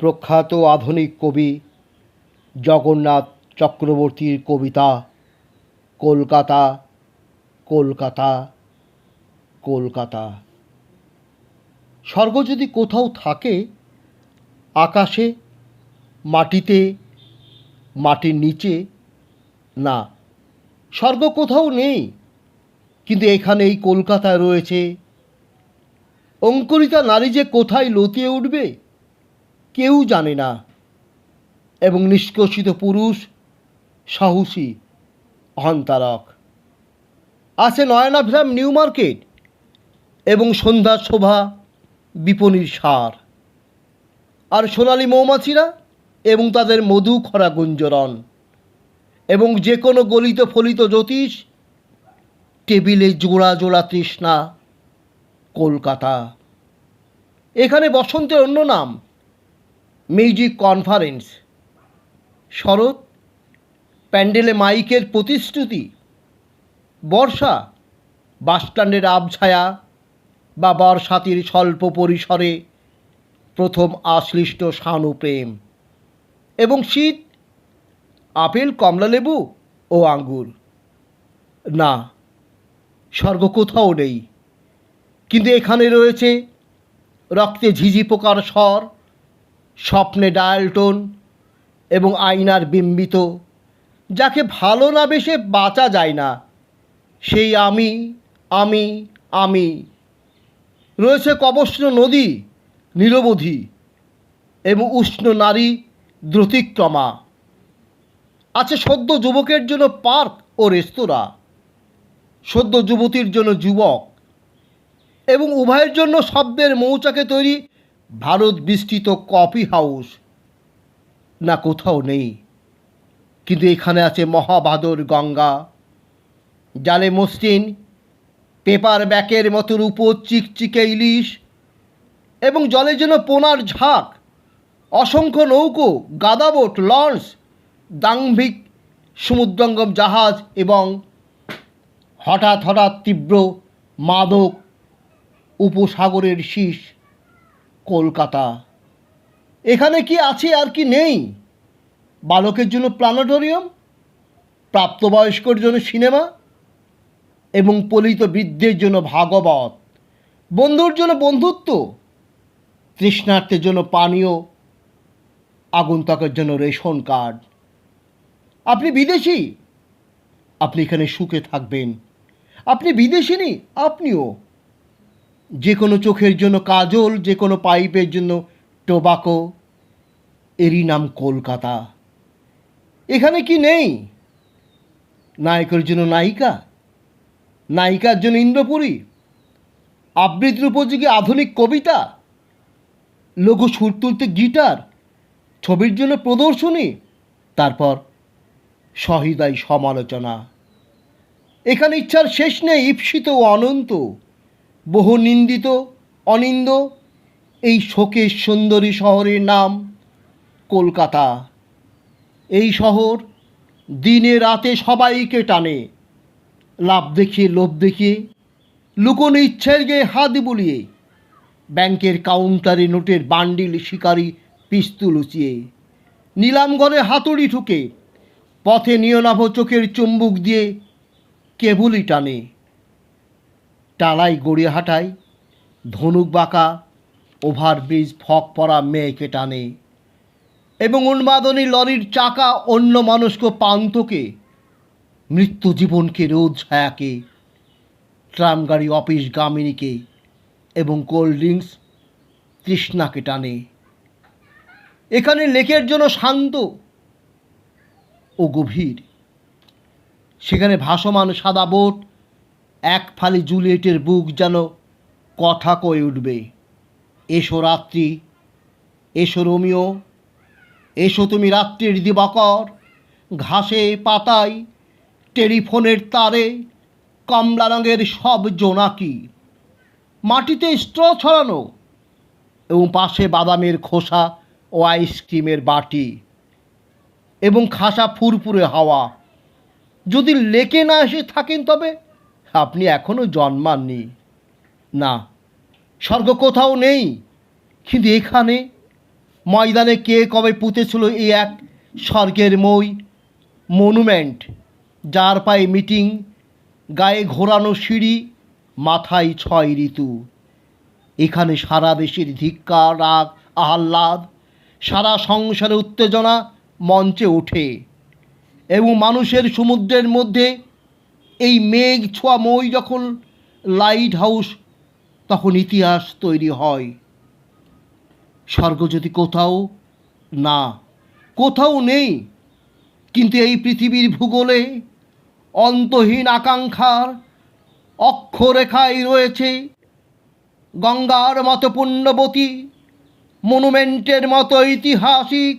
প্রখ্যাত আধুনিক কবি জগন্নাথ চক্রবর্তীর কবিতা, কলকাতা কলকাতা কলকাতা। স্বর্গ যদি কোথাও থাকে, আকাশে, মাটিতে, মাটির নিচে, না, স্বর্গ কোথাও নেই, কিন্তু এখানে এই কলকাতায় রয়েছে। অঙ্কুরিতা নারী যে কোথায় লতিয়ে উঠবে কেউ জানে না। এবং নিষ্কষিত পুরুষ, সাহসী অহন্তারক আছে নয়নাভিরাম নিউ মার্কেট এবং সন্ধ্যার শোভা, বিপণীর সার। আর সোনালি মৌমাছিরা এবং তাদের মধু খরা গুঞ্জরণ। এবং যে কোনো গলিত ফলিত জ্যোতিষ, টেবিলে জোড়া জোড়া তৃষ্ণা, কলকাতা। এখানে বসন্তের অন্য নাম। মিউজিক কনফারেন্স শরৎ, প্যান্ডেলে মাইকের প্রতিশ্রুতি, বর্ষা বাসস্ট্যান্ডের আবছায়া বা বর্ষাতির স্বল্প পরিসরে প্রথম আশ্লিষ্ট শানু প্রেম এবং শীত, আপেল কমলালেবু ও আঙ্গুর। না, স্বর্গ কোথাও নেই, কিন্তু এখানে রয়েছে রক্তে ঝিঝি পোকার স্বর স্বপ্নে ডায়ালটোন এবং আয়নার বিম্বিত, যাকে ভালো না বেশে বাঁচা যায় না, সেই আমি আমি আমি। রয়েছে কবস্ন নদী, নিরবধি এবং উষ্ণ নারী দ্রুতিক্রমা। আছে সদ্য যুবকের জন্য পার্ক ও রেস্তোরাঁ, সদ্য যুবতীর জন্য যুবক এবং উভয়ের জন্য শব্দের মৌচাকে তৈরি ভারত বিস্তৃত কফি হাউস না কোথাও নেই। কিন্তু এখানে আছে মহাবাদর গঙ্গা। জালে মসৃণ পেপার ব্যাকের মতো রূপো চিকচিকে ইলিশ এবং জলে যেন পোনার ঝাঁক, অসংখ্য নৌকো, গাদাবোট, লঞ্চ দাম্ভিক সমুদ্রঙ্গম জাহাজ এবং হঠাৎ হঠাৎ তীব্র মাদক উপসাগরের শীষ। কলকাতা। এখানে কি আছে আর কি নেই? বালকের জন্য প্ল্যানেটোরিয়াম, প্রাপ্তবয়স্কর জন্য সিনেমা এবং পলিত বৃদ্ধের জন্য ভাগবত। বন্ধুর জন্য বন্ধুত্ব, তৃষ্ণার্থের জন্য পানীয়, আগন্তুকের জন্য রেশন কার্ড। আপনি বিদেশি? আপনি এখানে সুখে থাকবেন। আপনি বিদেশি নেই আপনিও। যে কোনো চোখের জন্য কাজল, যে কোনো পাইপের জন্য টোবাকো, এরই নাম কলকাতা। এখানে কি নেই? নায়কের জন্য নায়িকা? নায়িকার জন্য ইন্দ্রপুরী? আবৃত্তির উপযোগী আধুনিক কবিতা? লঘু সুর তুলতে গিটার? ছবির জন্য প্রদর্শনী? তারপর সহিদাই সমালোচনা। এখানে ইচ্ছার শেষ নেই, ঈপ্সিত ও অনন্ত। বহু নিন্দিত অনিন্দ, এই শোকের সুন্দরী শহরের নাম কলকাতা। এই শহর দিনে রাতে সবাইকে টানে, লাভ দেখিয়ে লোভ দেখিয়ে, লুকোনো ইচ্ছের গিয়ে হাত বুলিয়ে, ব্যাংকের কাউন্টারে নোটের বান্ডিল শিকারি পিস্তু লুচিয়ে নিলামঘরে হাতুড়ি ঠুকে, পথে নিয়নাভ চোখের চুম্বুক দিয়ে কেবলই টানে। টালাই গড়িয়াহাটায় ধনুক বাঁকা, ওভারব্রিজ ফক পরা মেয়েকে টানে এবং উন্মাদনী লরির চাকা অন্য মানুষকে পান্তকে, মৃত্যু জীবনকে রোদ ছায়াকে ট্রাম গাড়ি অফিস গামিনীকে এবং কোল্ড ড্রিঙ্কস তৃষ্ণাকে টানে। এখানে লেকের জন্য শান্ত ও গভীর। সেখানে ভাসমান সাদা বোট এক ফালি জুলিয়েটের বুক যেন কথা কয়ে উঠবে। এসো রাত্রি, এসো রোমিও, এসো তুমি রাত্রির দিবাকর, ঘাসে পাতায়, টেলিফোনের তারে, কমলা রঙের সব জোনাকি। মাটিতে স্ট্র ছড়ানো এবং পাশে বাদামের খোসা ও আইসক্রিমের বাটি এবং খাসা ফুরফুরে হাওয়া। যদি লেকে না এসে থাকেন তবে আপনি এখনও জন্মাননি। না, স্বর্গ কোথাও নেই। কিন্তু এখানে ময়দানে কে কবে পুঁতেছিল এই এক স্বর্গের মই? মনুমেন্ট, যার পায়ে মিটিং, গায়ে ঘোরানো সিঁড়ি, মাথায় ছয় ঋতু। এখানে সারা দেশের ধিক্কার, রাগ, আহ্লাদ, সারা সংসারে উত্তেজনা মঞ্চে ওঠে। এবং মানুষের সমুদ্রের মধ্যে এই মেঘ ছোঁয়া মই যখন লাইট হাউস তখন ইতিহাস তৈরি হয়। স্বর্গ যদি কোথাও না, কোথাও নেই, কিন্তু এই পৃথিবীর ভূগোলে অন্তহীন আকাঙ্ক্ষার অক্ষরেখায় রয়েছে গঙ্গার মতো পুণ্যবতী মনুমেন্টের মতো ঐতিহাসিক,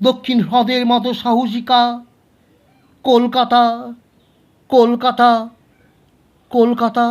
দক্ষিণ হ্রদের মতো সাহসিকা, কলকাতা কলকাতা কলকাতা